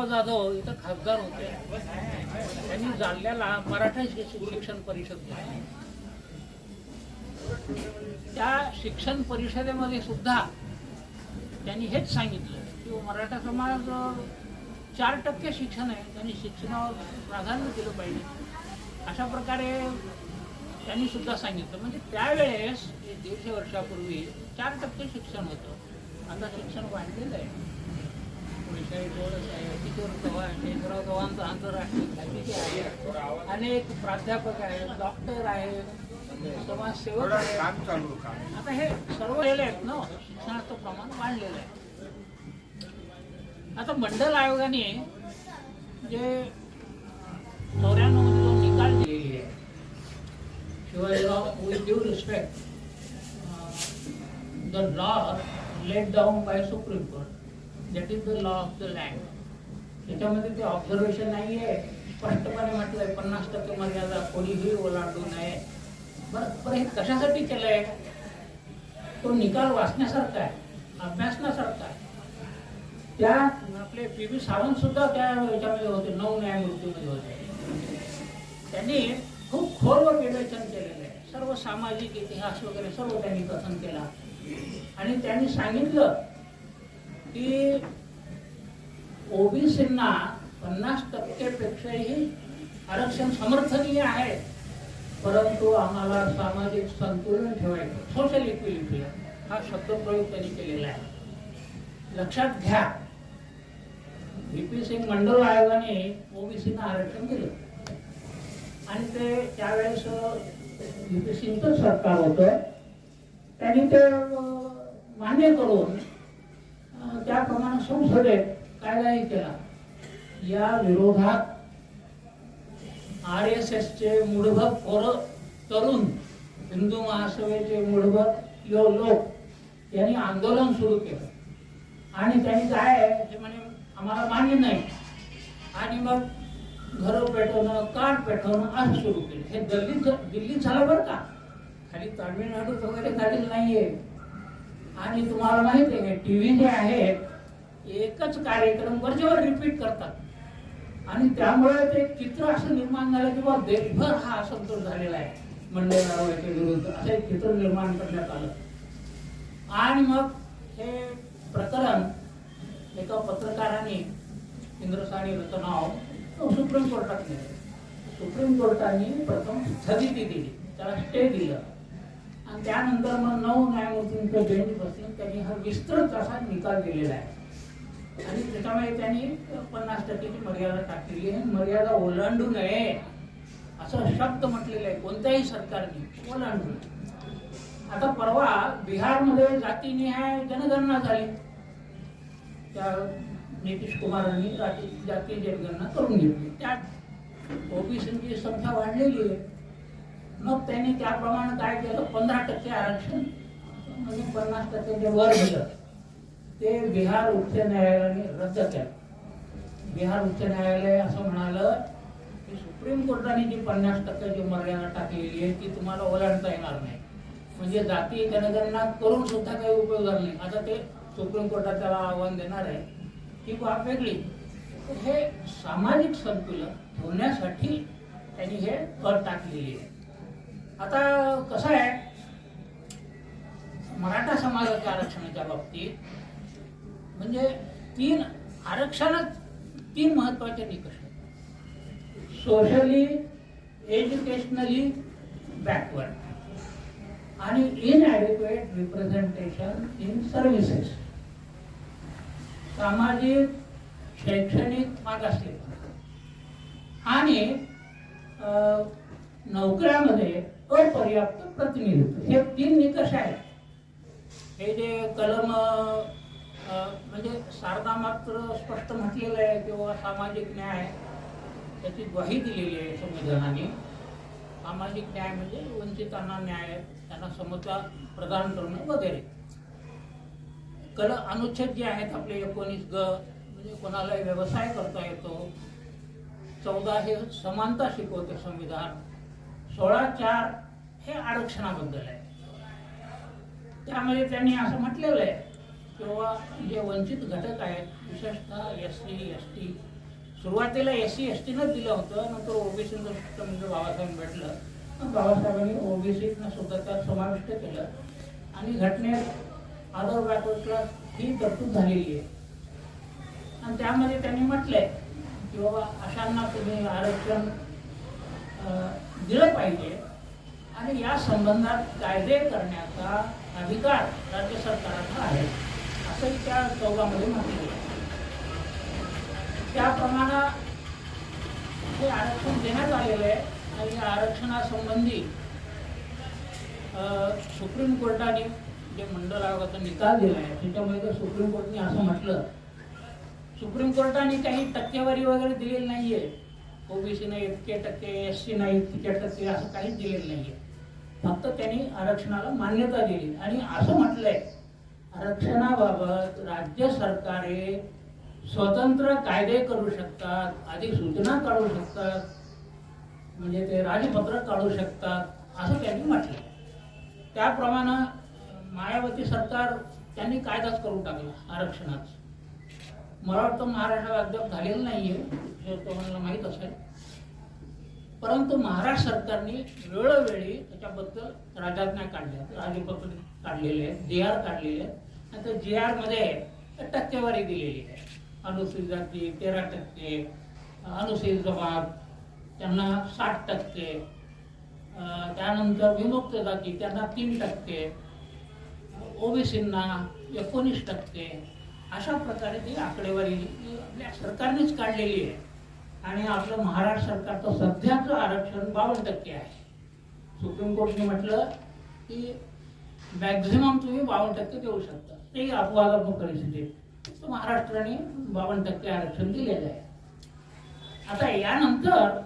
वसंतराव जाधव इथं खासदार होते. त्यांनी जालन्याला मराठा शिक्षण परिषद घेतली त्या शिक्षण परिषदेमध्ये सुद्धा त्यांनी हेच सांगितलं की हो, मराठा समाज चार टक्के शिक्षण आहे. त्यांनी शिक्षणावर प्राधान्य दिलं पाहिजे. अशा प्रकारे त्यांनी सुद्धा सांगितलं. म्हणजे त्यावेळेस हे दीडशे वर्षापूर्वी चार टक्के शिक्षण होतं. आता शिक्षण वाढलेलं आहे. पुरुषाही गोरस आहे. किशोर चव्हाण शेषराव चव्हाणचं आंतरराष्ट्रीय ख्याती आहे. अनेक प्राध्यापक आहेत डॉक्टर आहेत समाजसेवक आहेत. आता हे सर्व गेले आहेत ना शिक्षणाचं प्रमाण वाढलेलं आहे. आता मंडल आयोगाने जे चौऱ्याण्णवमध्ये जो निकाल दिलेली आहे शिवाय with due respect the law laid down by supreme court that is the law of the land त्याच्यामध्ये ते ऑब्झर्वेशन नाही आहे स्पष्टपणे म्हटलंय पन्नास टक्के मर्यादा कोणीही ओलांडू नये. बरं बरं हे कशासाठी केलंय? तो निकाल वाचण्यासारखा आहे अभ्यासण्यासारखा आहे. त्या आपले पी. बी सावंत सुद्धा त्या याच्यामध्ये होते नऊ न्यायमूर्तीमध्ये होते. त्यांनी खूप खोलवर विवेचन केलेलं आहे. सर्व सामाजिक इतिहास वगैरे सर्व त्यांनी कथन केला. आणि त्यांनी सांगितलं की ओबीसींना पन्नास टक्केपेक्षाही आरक्षण समर्थनीय आहे. परंतु आम्हाला सामाजिक संतुलन ठेवायचं सोशल इक्विलिटी हा शब्दप्रयोग त्यांनी केलेला आहे. लक्षात घ्या व्हीपी सिंग मंडल आयोगाने ओबीसीना आरक्षण दिलं. आणि ते त्यावेळेस व्हीपी सिंगचं सरकार होतं. त्यांनी ते मान्य करून त्याप्रमाणे संसदेत कायदाही केला? या विरोधात आर एस एसचे मूढभर पोर तरुण हिंदू महासभेचे मूढभर यो लोक यांनी आंदोलन सुरू केलं. आणि त्यांनी काय आहे, हे म्हणे आम्हाला मान्य नाही. आणि मग घरं पेटवणं कार पेटवणं असं सुरू केलं. हे दिल्लीत दिल्लीत झालं बरं का? खाली तामिळनाडूत वगैरे झालेलं नाहीये. आणि तुम्हाला माहिती आहे टी व्ही जे आहेत एकच कार्यक्रम गरजेवर रिपीट करतात. आणि त्यामुळे ते चित्र असं निर्माण झालं की बाबा देशभर हा असंतोष झालेला आहे. मंडळराव याच्या विरुद्ध असं एक चित्र निर्माण करण्यात आलं. आणि मग हे प्रकरण एका पत्रकाराने इंद्रसाणी रचनाव सुप्रीम कोर्टात नेलं. सुप्रीम कोर्टाने प्रथम स्थगिती दिली. त्याला स्टे दिलं. आणि त्यानंतर मग नऊ न्यायमूर्तींचं बेंच बसून त्यांनी हा विस्तृत असा निकाल दिलेला आहे. आणि त्याच्यामुळे त्यांनी पन्नास टक्क्याची मर्यादा टाकलेली आहे. मर्यादा ओलांडू नये. असं शब्द म्हटलेलं आहे कोणत्याही सरकारने. ओलांडू नये. आता परवा बिहारमध्ये जातीनिहाय जनगणना झाली. त्या नितीश कुमारांनी जाती जाती जनगणना करून घेतली. त्यात ओबीसीची संख्या वाढलेली आहे. मग त्यांनी त्याप्रमाणे काय केलं? पंधरा टक्के आरक्षण म्हणजे पन्नास टक्के वर दिलं. ते बिहार उच्च न्यायालयाने रद्द केलं. बिहार उच्च न्यायालय असं म्हणालं की सुप्रीम कोर्टाने जी पन्नास टक्के जी मर्यादा टाकलेली आहे ती तुम्हाला ओलांडता येणार नाही. म्हणजे जाती जनगणना करून सुद्धा काही उपयोग झाला नाही. आता ते सुप्रीम कोर्टात त्याला आव्हान देणार आहे ही बाब वेगळी. हे सामाजिक संतुलन ठेवण्यासाठी त्यांनी हे कर टाकलेली आहे. आता कसं आहे मराठा समाजाच्या आरक्षणाच्या बाबतीत म्हणजे तीन आरक्षणात तीन महत्त्वाचे निकष आहेत. सोशली एज्युकेशनली बॅकवर्ड आणि इनॲडिक्वेट रिप्रेझेंटेशन इन सर्व्हिसेस सामाजिक शैक्षणिक मागासले आणि नोकऱ्यामध्ये अपर्याप्त प्रतिनिधित्व. हे तीन निकष आहेत. हे जे कलम म्हणजे सारदा मात्र स्पष्ट म्हटलेलं आहे किंवा सामाजिक न्याय त्याची ग्वाही दिलेली आहे संविधानाने. सामाजिक न्याय म्हणजे वंचितांना न्याय त्यांना समता प्रदान करणं वगैरे. कल अनुच्छेद जे आहेत आपले एकोणीस ग म्हणजे कोणालाही व्यवसाय करता येतो. चौदा हे समानता शिकवते संविधान. सोळा चार हे आरक्षणाबद्दल आहे. त्यामध्ये त्यांनी असं म्हटलेलं आहे किंवा जे वंचित घटक आहेत विशेषतः एस सी एस टी सुरुवातीला एस सी एस टीनंच दिलं होतं नंतर ओबीसीचं शिक्षण म्हणजे बाबासाहेब भेटलं. मग बाबासाहेबांनी ओबीसीनं सुद्धा त्यात समाविष्ट केलं. आणि घटनेत आदर बॅकवर्ड क्लास ही तरतूद झालेली आहे. आणि त्यामध्ये त्यांनी म्हटलंय की बाबा अशांना तुम्ही आरक्षण दिलं पाहिजे. आणि या संबंधात कायदे करण्याचा अधिकार राज्य सरकारचा आहे. असंही त्या चौकामध्ये म्हटलेलं त्याप्रमाणे हे आरक्षण देण्यात आलेलं आहे आणि या आरक्षणासंबंधी सुप्रीम कोर्टाने जे मंडळ आयोगाचा निकाल दिला आहे त्याच्यामुळे तर सुप्रीम कोर्टने असं म्हटलं सुप्रीम कोर्टाने काही टक्केवारी वगैरे दिलेली नाहीये. ओबीसीनं इतके टक्के एस सी नाही इतके टक्के असं काहीच दिलेलं नाहीये. फक्त त्यांनी आरक्षणाला मान्यता दिली. आणि असं म्हटलंय आरक्षणाबाबत राज्य सरकारे स्वतंत्र कायदे करू शकतात अधिक सूचना काढू शकतात म्हणजे ते राजपत्रक काढू शकतात असं त्यांनी म्हटलं त्याप्रमाणे मायावती सरकार त्यांनी कायदाच करून टाकला आरक्षणाचा. मला वाटतं महाराष्ट्रात अद्याप झालेलं नाहीये हे तुम्हाला माहीत असेल. परंतु महाराष्ट्र सरकारने वेळोवेळी त्याच्याबद्दल राजाज्ञा काढल्या. राजपत्र काढलेले आहेत जी आर काढलेले आहेत. आणि त्या जी आरमध्ये टक्केवारी दिलेली आहे. अनुसूचित जाती तेरा टक्के अनुसूचित जमात त्यांना साठ टक्के त्यानंतर विमुक्त जाती त्यांना तीन टक्के ओबीसींना एकोणीस टक्के. अशा प्रकारे ती आकडेवारी आपल्या सरकारनेच काढलेली आहे. आणि आपलं महाराष्ट्र सरकारचं सध्याचं आरक्षण बावन्न टक्के आहे. सुप्रीम कोर्टने म्हटलं की मॅक्झिमम तुम्ही बावन्न टक्के देऊ शकता. ते अपवादात्मक परिस्थितीत महाराष्ट्राने बावन्न टक्के आरक्षण दिलेलं आहे. आता यानंतर